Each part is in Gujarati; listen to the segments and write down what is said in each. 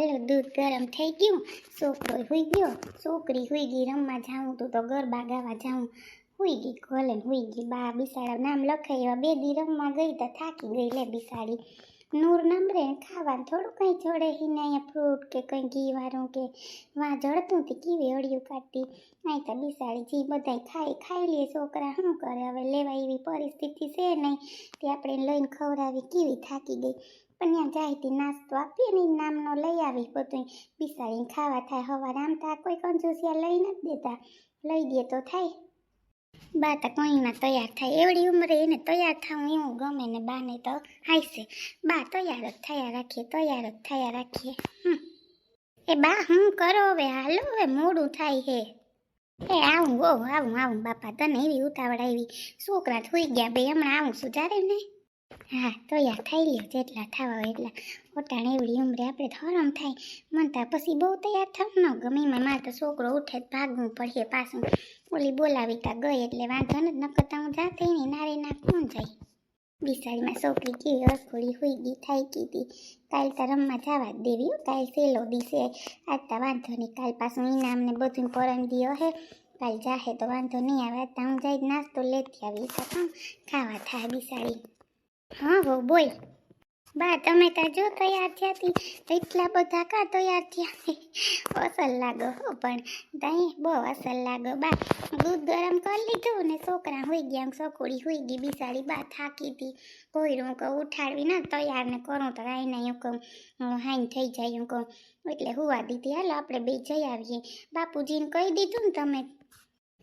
હાલો દૂધ ગરમ થઈ ગયું. છોકરો હુઈ ગયો. છોકરી હુઈ ગઈ, રમવા જાઉં તું તો ગરબા ગાવા જાઉં. હુઈ ગઈ કોલે હુઈ ગઈ, બા બિસાડા નામ લખાવ્યા બે દી રમવા ગઈ તો થાકી ગઈ, લે બિસાડી. નૂર નંબરે ખાવાનું થોડું કંઈ જોડે હિને અહીંયા ફ્રૂટ કે કંઈ ઘી વાળું કે વાં જળતું તે કેવી અળિયું કાઢતી. અહીં તો બિસાડી જી બધાય ખાઈ ખાઈ લે છોકરા શું કરે? હવે લેવા એવી પરિસ્થિતિ છે નહીં, તે આપણે લઈને ખવડાવી કેવી થાકી ગઈ. પણ ત્યાં જાય તે નાસ્તો આપીએ ને નામનો લઈ આવી બધું બિસાડીને ખાવા થાય, હવાર આમ તો આ કોઈ કંજુસિયા લઈ નથી દેતા. લઈ દે તો થાય. બા તો કોઈમાં તૈયાર થાય. એવડી ઉંમરે એને તૈયાર થવું એવું ગમે ને બાને તો હાઈસે બા તૈયાર જ થયા રાખીએ, તૈયાર જ થયા રાખીએ. એ બા, હું કરો હવે? હાલો, હવે મોડું થાય હે. એ આવું, ઓ, આવું આવું, બાપા, તને એવી ઉતાવળ આવી. છોકરા થઈ ગયા બે, હમણાં આવું સુધારે ને? હા, તૈયાર થઈ લ્યો જેટલા થવા હોય એટલા. ઓટાણ એવડી ઉંમરે આપણે ધરમ થાય. મનતા પછી બહુ તૈયાર થવું ન ગમે. એમાં મારે તો છોકરો ઉઠે ભાગવું પડે પાછું. ઓલી બોલાવી તા ગઈ એટલે વાંધો ને નકરતા હું જાતે ને નારે ના કોણ જાય બિસાડીમાં છોકરી કેવી અરખોડી હુઈ ગઈ થાય કીધી કાલ તો રમવા જવા જ દેવી. કાલ સેલો દીસે આજ તો વાંધો નહીં કાલ પાછું ઇનામ ને બધું પરમ દિયો હે. કાલ જાહે તો વાંધો નહીં આવે તો હું જઈ નાસ્તો લેતી આવી તો ખાવા થાય બિસાડી. હા હો બોલ. બા, તમે ત્યાં જો તૈયાર થયાતી એટલા બધા કા તૈયાર થયા અસલ લાગો પણ તઈ બહુ અસલ લાગો. બા, દૂધ ગરમ કરી લીધું ને છોકરા હોઈ ગયા સકોડી હોઈ ગઈ. બિસાડી બા થાકી હતી કોઈ હું કહું, ઉઠાડવી ના તૈયાર ને કરું તો રાઈ નહીં. હું કહું હાઈન થઈ જાય હું કહું. એટલે હુવા દીધી, હાલો, આપણે બે જઈ આવીએ. બાપુજીને કહી દીધું ને તમે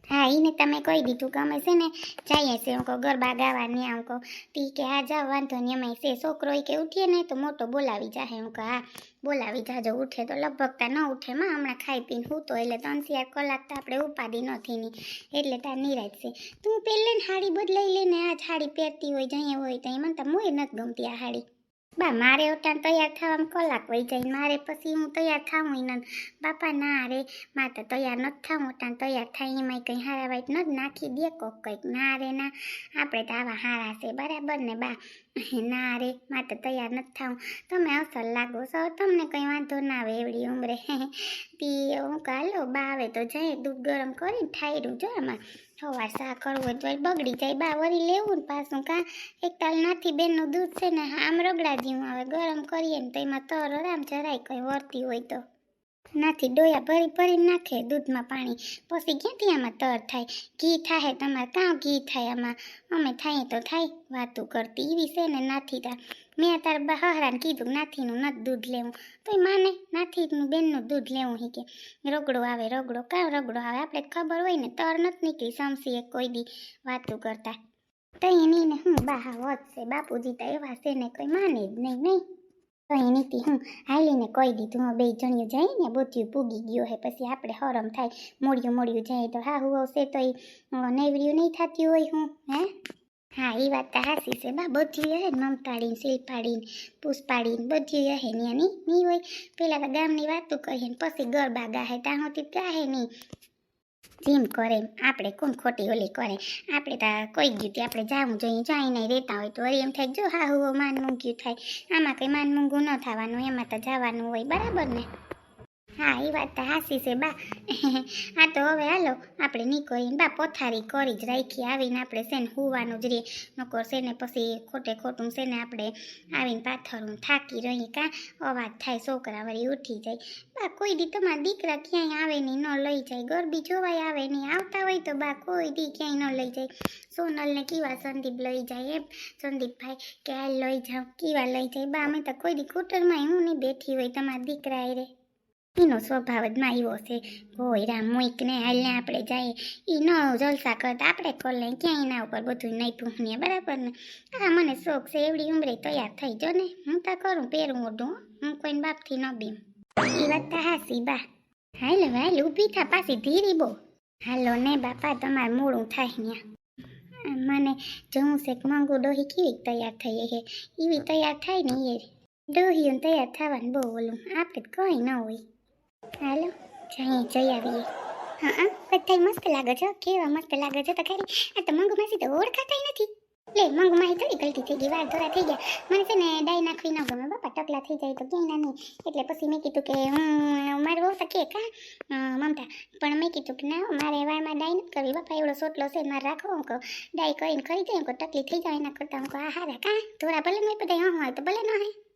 હા એને તમે કહી દીધું કે અમે છે ને જઈએ છે હું કહું, ગરબા ગાવા ને આમ કહું. તી કે, હા જાઓ વાંધો નહીં, અમે છે. છોકરો કે, ઉઠીએ ને તો મોટો બોલાવી જાહે. હું કહું, હા, બોલાવી જાજો, ઉઠે તો. લગભગ તા ન ઉઠે, માં હમણાં ખાઈ પીને હું તો, એટલે ત્રણ ચાર કલાક તો આપણે ઉપાધિ નથી ની. એટલે તાર નિરાજ છે. તું પહેલે ને હાડી બદલાઈ લે ને, આ સાડી પહેરતી હોય જઈએ હોય તો મને તો મોય નથી ગમતી આ હાડી. બા, મારે ઉઠાણ તૈયાર થવામાં કલાક વહી જાય, મારે પછી હું તૈયાર થાઉં ન બાપા, ના રે, મા તો તૈયાર નથી થાવું ઉઠાણ તૈયાર થાય એમાંય કંઈ હારા વાઈટ નથી નાખી દે કોક કંઈક. ના રે, ના, આપણે તો આવા હારા છે, બરાબર ને બા? ના રે, મા તો તૈયાર નથી થાવું તમે અસર લાગો છો, તમને કંઈ વાંધો ના આવે, એવડી ઉંમરે. તી, હું કાલો, બા, આવે તો જઈએ દૂધ ગરમ કરીને ઠાયરું, જો આમાં. સવાર સાકર હોય તો બગડી જાય બા વળી લેવું ને પાછું કાં, એક તાલ નાથી બેનનું દૂધ છે ને આમ રગડા જેવું આવે, ગરમ કરીએ ને તો એમાં તર આરામ જરાય કંઈ વળતી હોય તો. નાથી ડોયા ભરી ભરી નાખે દૂધમાં પાણી, પછી ક્યાંથી આમાં તર થાય? ઘી થાય તમારે, કાં ઘી થાય આમાં? અમે થાય તો થાય, વાતું કરતી એવી છે ને, નાથી તા મેં તાર બહારાને કીધું નાથીનું નથી દૂધ લેવું. તો એ માને, નાથીનું બેનનું દૂધ લેવું હી કે? રગડો આવે, રગડો. કાં રગડો આવે? આપણે ખબર હોય ને, તર નથી નીકળી સમસીએ કોઈ દી વાતું કરતા. તો એની ને હું બા વધશે બાપુજી તો એવા છે ને, કોઈ માને જ નહીં નહીં. તો એનીથી હું હાલીને કહી દીધું હું બે જણિયું જાય ને બધું પૂગી ગયું હે, પછી આપણે હરમ થાય મોડિયું મોડિયું જાય તો હા હું આવશે તો એ નેવડ્યું નહીં થતી હોય હું, હે? હા એ વાત તો હાસી છે. બા બધી હે મમતાડીને શિલ્પાડીને પુષ્પાડીને બધી હે ને નહીં નહીં હોય. પેલા તો ગામની વાતો કહીએ ને પછી ગરબા ગાહે સુધી ગાહે નહીં જેમ કરે આપણે કોણ ખોટી ઓલી કરે? આપણે તો કોઈ ગયું આપણે જવું જોઈએ નહીં રહેતા હોય તો વળી એમ થાય, જો હા, હું, માન મૂંગ્યું થાય. આમાં કંઈ માન મૂંગું ન થવાનું, એમાં તો જવાનું હોય. બરાબર ને? હા એ વાત તો હાસી છે, બા. આ તો હવે હાલો, આપણે નીકળીને, બા, પથારી કરી જ રાખી, આવીને આપણે છે ને હોવાનું જ રે નકર છે ને પછી ખોટે ખોટું છે ને આપણે આવીને પાથરું થાકી રહી કાં, અવાજ થાય, છોકરા વળી ઉઠી જાય. બા, કોઈ દી તમારા દીકરા ક્યાંય આવે નહીં, ન લઈ જાય. ગરબી જોવાય આવે નહીં, આવતા હોય તો બા, કોઈ દી ક્યાંય ન લઈ જાય. સોનલને કેવા સંદીપ લઈ જાય એમ? સંદીપભાઈ કે આ લઈ જાઓ કેવા લઈ જાય? બા, અમે તો કોઈ દી કૂટરમાં હું નહીં બેઠી હોય તમારા દીકરા એ રે. એનો સ્વભાવ જ માં એવો છે રામ મૂકને હાલને આપણે જઈએ એ ન જલસા કરતા આપણે કોલ લઈએ ક્યાંય એના ઉપર બધું નહીં પૂછીએ બરાબર ને? હા મને શોખ છે, એવડી ઉંમરે તૈયાર થઈ જો ને. હું તો કરું પહેરું ઓઢું હું. કોઈને બાપથી ન બીમ. એ વાત તો હાસી, બા. હાલ હાલ, ઊભી થા પાછી ધીરી બહુ હાલો ને, બાપા, તમારે મોડું થાય અહીંયા મને જોવું છે મંગુ ડોહી કેવી તૈયાર થઈ હે? એવી તૈયાર થાય ને એ ડોહીઓને તૈયાર થવાનું બહુ ઓલું. આપણે કંઈ ન હોય. હાલો જઈ જઈ આવીએ. હા હા બધા મસ્ત લાગે છે, કેવા મસ્ત લાગે છે તો ખરી. આ તો મંગુ માસી તો ઓળખાતા નથી. લે, મંગુ માહી થોડી ગલતી થઈ ગઈ વાર થોડા થઈ ગયા. મને છે ને ડાઈ નાખવી ન ગમે, બાપા ટકલા થઈ જાય તો ક્યાંય ના નહીં. એટલે પછી મેં કીધું કે હું મારે બહુ કે કા? મમતા, પણ મેં કીધું કે ના, મારે વાળમાં ડાઈ નથી કરવી, બાપા, એવડો સોટલો છે, મારે રાખવો, હું કહું ડાઈ કરીને ખરી જાય, હું ટકલી થઈ જાય એના કરતાં, હું કહું, આ હારા, કા? થોડા ભલે મેં બધા હા, હોય તો ભલે ન હોય.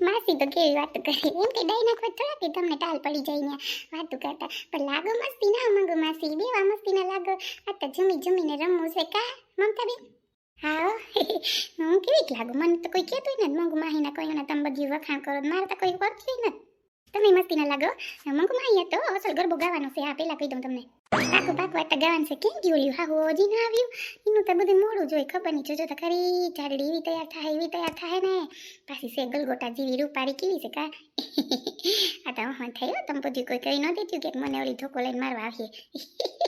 માસી તો કેવી વાત કરી. એમ કે ડાઈ નાખવા થોડા કે તમને ટાલ પડી જાય ને. વાતું કરતા. પણ લાગો મસ્તી ના મંગુ માસી. બેવા મસ્તી ના લાગો. આ તો જમી જમીને રમવું છે કા મમતા બેન હા હું કેવી લાગુ? મને તો કોઈ કહેતું નથી. મંગુ માહીના કોઈ તમે બધી વખાણ કરો. મારે તો કોઈ કરતું નથી. તમે મસ્તી ના લાગો? મંગુ માહી તો અસલ ગરબો ગાવાનો છે. આ પેલા કહી દઉં તમને. પાકું પાકું આટા ગાવાનું છે. કેમ ગયું ઓલ્યું હા હજી ના આવ્યું. એનું તો બધું મોડું જોઈ ખબર નહીં. જોજો તો ખરી. ઝાડડી એવી તૈયાર થાય, એવી તૈયાર થાય ને. પાછી છે ગલગોટા જેવી રૂપારી કેવી છે કા? આ તો હા થયો. તમે બધું કોઈ કહી ન દેતું કે મને ઓલી ધોકો લઈને મારવા આવીએ.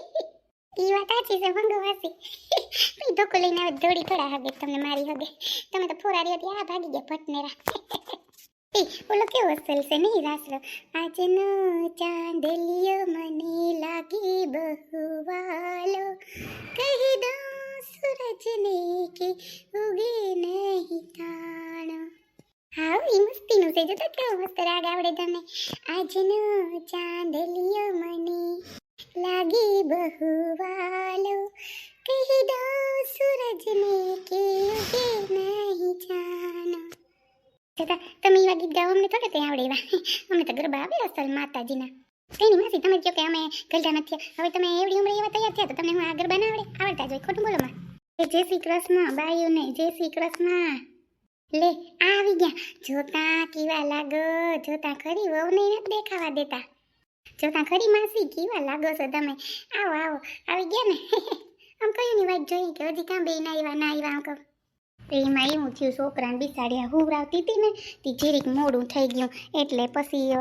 એ વાત સાચી છે ભંગવાસી પછી ધોકો લઈને આવે દોડી થોડા હગે, તમને મારી હગે. તમે તો ફોરારી હતી, આ ભાગી ગયા, ભટનેરા. એ ઓલો કેવો અસલ છે? નહીં રાસરો આજનો ચાંદલિયો મને લાગી બહુ વાલો કહી દઉં સૂરજને કે ઉગે નહીં તાણો. હા ઈ મસ્તીનું છે. જોતા કેવો મસ્ત રાગ આવડે તમને આજનો ચાંદલિયો મને લાગી બહુ વાલો કહી દો સૂરજને કે ઉગે નહીં જાનો તમે એવા ગીત ગાઓ અમને થોડા કંઈ આવડે એવા. અમને તો ગરબા આવે અસલ માતાજીના. તેની માસી, તમે કહો કે અમે ગલતા નથી હવે તમે એવડી ઉંમરે એવા તૈયાર થયા તો તમને હું આ ગરબા ના આવડે? આવડતા જ ખોટું બોલો માં. જય શ્રી કૃષ્ણ બાયુને જય શ્રી કૃષ્ણ. લે આવી ગયા. જોતા કેવા લાગો, જોતા ખરી વહુને નથી દેખાવા દેતા. જોતા ખરી માસી, કેવા લાગો છો તમે? આવો આવો, આવી ગયા ને? આમ કયું ની વાત જોઈ કે હજી કાં બે ના આવ્યા ના આવ્યા, આમ કહું. તો એમાં એવું થયું છોકરાને બિસાડ્યા. હુવરાવતી હતી ને, તે જીરીક મોડું થઈ ગયું. એટલે પછી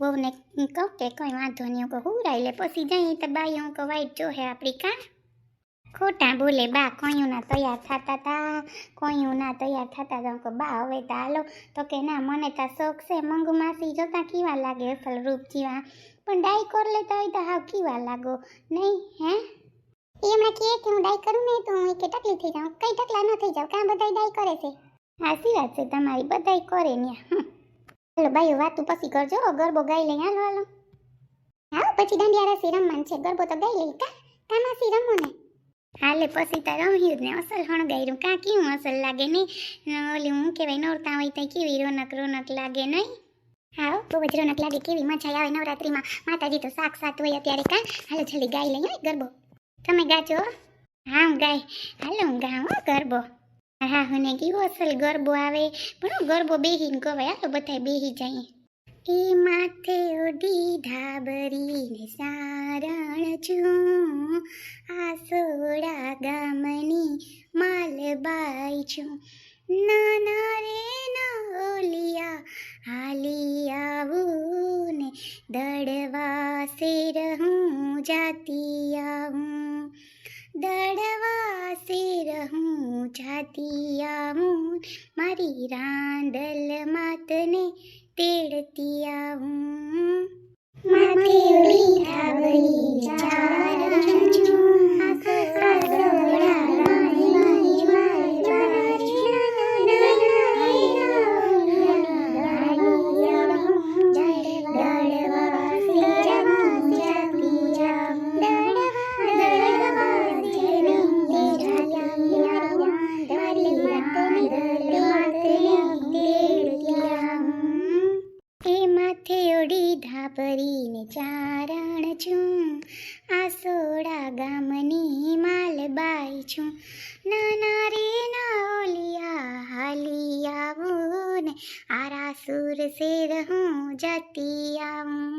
વહુને કહું કે કંઈ વાંધો નહીં. હું હુવરાઈ લે, પછી જઈએ તો બાઈ, હું કહું, વાઈટ જોહે આપણી કાં ખોટા બોલે, બા કોયું ના તૈયાર થતા તા કયું ના તૈયાર થતા તા. કે બા, હવે તો હાલો. તો કે, ના, મને તો શોખ છે. મંગુ માસી જોતા કેવા લાગે અસલ રૂપ જીવા. પણ ડાઈ કર લેતા હોય તો હાવ કેવા લાગો. નહીં, હે? એ હમણાં કહે કે હું ડાઈ કરું ને, તો હું કે ટકલી થઈ જાઉં. કઈ ટકલા ન થઈ જાઉં, કાં બધાય ડાઈ કરે છે. સાચી વાત છે તમારી, બધાય કરે ને હાલો વાત વાતું પછી કરજો ગરબો ગાઈ લઈ, હાલો હાલો. હા પછી દાંડિયા રસી રમવાનું છે, ગરબો તો ગાઈ લઈ કા કામાસી રમો ને. હાલે, પછી તો રમ્યું જ ને, અસલ હણગાયરું. કાં, કેવું અસલ લાગે નહીં? ઓલી હું કહેવાય, નોરતા હોય ત્યાં કેવી રોનક રોનક લાગે નહીં? હા બહુ જ રોનક લાગે, કેવી મજા આવે નવરાત્રીમાં. માતાજી તો સાક્ષાત હોય અત્યારે, કાં? હાલો જલ્દી ગાઈ લઈ ગરબો. તમે ગાજો હા. હું ગાય. હાલો હું ગાઉં ગરબો. હા હું કેવો અસલ ગરબો આવે. પણ ગરબો બેહીને ગવાય. હાલો બધાય બેહી જાય એ માથે ઓઢી ધાબરીને સારણ છું. આસોડા ગામની માલબાઈ છું. નાના રે નોલિયા હાલી આવું ને દડવા શેર હું જાતી આવું દડવા શેર હું જાતી આવું મારી રાંદલ માતને તેડતી આવું માથે ઉડી ધાબળી ચારણ સુર શેર હું જાતી આવું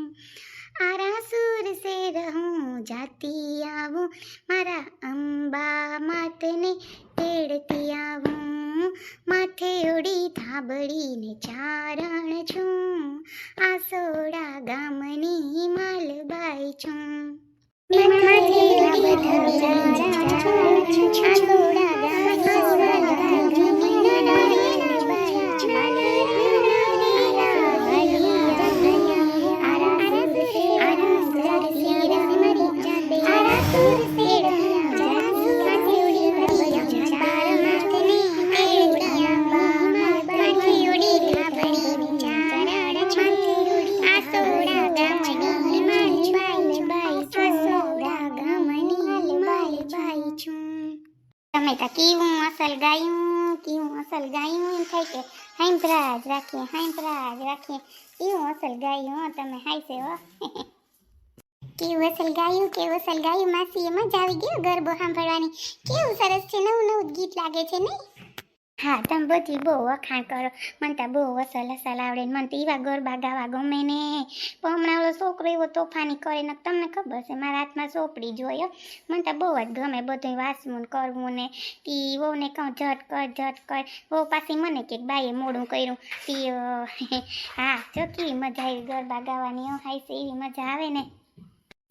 આરા સુર સે રહું જાતી આવું મારા અંબા માતને તેડતી આવું માથે ઉડી ધાબળીને ચારણ છું આસોડા ગામની માલબાઈ છું અમે તા કેવું અસલ ગાયું કેવું અસલ ગાયું એમ થાય કે હાઈમ્પરા જ રાખીએ હાઈમ્પરા જ રાખીએ કેવું અસલ ગાયું હો તમે હાઈસે હો કેવું અસલ ગાયું કેવું અસલ ગાયું માસી મજા આવી ગયો ગરબો સાંભળવાની કેવું સરસ છે નવું નવું ગીત લાગે છે નહીં હા, તમે બધી બહુ વખાણ કરો. મને તો બહુ અસલ અસલ આવડે મને તો એવા ગરબા ગાવા ગમે ને. પણ હમણાં ઓલો છોકરો એવો તોફાની કરે ને તમને ખબર છે, મારા હાથમાં ચોપડી જોયો મને તો બહુ જ ગમે બધું વાંચવું ને કરવું ને. તી વહુને કહું, ઝટ કર ઝટ કર. વહુ પાછી મને કે બાઈએ મોડું કર્યું. તી હા, જો કેવી મજા આવી ગરબા ગાવાની હાઈ એવી મજા આવે ને.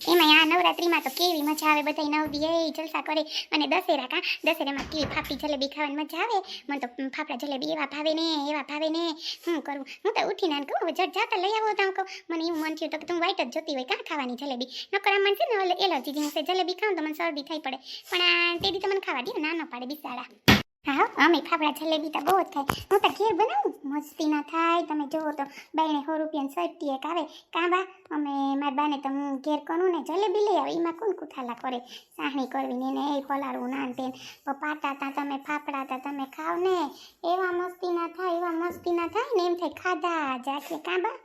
એમાં આ નવરાત્રીમાં તો કેવી મજા આવે બધા નવ દી જલસા કરે. અને દશેરા કા? દશેરામાં કેવી ફાફડી જલેબી ખાવાની મજા આવે? મને તો ફાફડા જલેબી એવા ભાવે ને, એવા ભાવે ને. શું કરું? હું તો ઉઠીને કહું, જટ જાતા લઈ આવો તાં કહું. મને એવું મન થયું તો કે તું વાઈટ જ જોતી હોય, કાં ખાવાની જલેબી? નકર મને છે ને એલર્જી જેવું છે, જલેબી ખાઉં તો મને શરદી થઈ પડે. પણ આ તે દી તો મને ખાવા દે ના ન પાડે બિસાડા. હા અમે ફાફડા જલેબી તો બહુ જ થાય. હું તો ઘેર બનાવું. મસ્તી ના થાય. તમે જુઓ તો બાયણે સો રૂપિયાની સટ્ટી એક આવે. કાં બા અમે, મારા બાને તો હું ઘેર કરું ને જલેબી લઈ આવે. એમાં કોણ કુથાલા કરે? સાહણી કરવી ને એ પલાળવું ના ને તેમ. પાટા તા, તમે ફાફડા તા, તમે ખાવ ને. એવા મસ્તી ના થાય, એવા મસ્તી ના થાય ને એમ થાય ખાધા જાખે કાં બા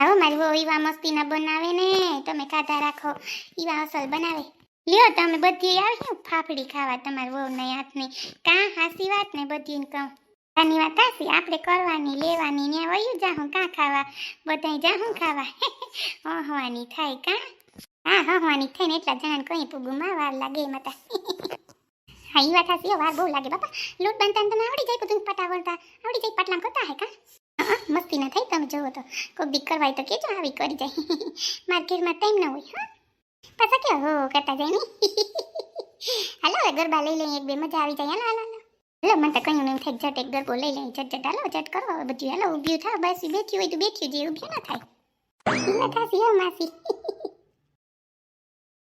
આવો મારી બહુ એવા મસ્તી ના બનાવે ને. તમે ખાધા રાખો. એવા અસલ બનાવે. લ્યો, તમે બધી આવી ફાફડી ખાવા તમારા વહુને હાથની કાં હાસી વાત ને બધી કહું. આની વાત હાસી? આપણે કરવાની, લેવાની ને વયું જાહું કાં ખાવા? બધાય જાહું ખાવા? હવાની થાય કાં? હા હવાની થાય ને એટલા જણાને કોઈ પૂગુમાં વાર લાગે એમાં તા. હા એ વાત હાસી. વાર બહુ લાગે, બાપા. લોટ બાંધતા તમે આવડી જાય બધું પટા આવડી જાય પાટલામ કરતા હે કાં? મસ્તી ના થાય તમે જોવો તો. કોઈ બી કરવાય તો કેજો, આવી કરી જાય. મારા ઘેરમાં ટાઈમ ના હોય, હા. પાછા કે હો, કરતા જાય હાલો, હવે ગરબા લઈ લઈએ, એક બે મજા આવી જાય. હાલો હાલો હાલો. મને તો કહ્યું એમ થાય જટ એક ગરબો લઈ લઈએ, ઝટ ઝટ. હાલો, ઝટ કરો, હવે બધું. હાલો ઊભી થા બસ બેઠી હોય તો બેઠી જે ઊભી ના થાય. ના વાત માસી.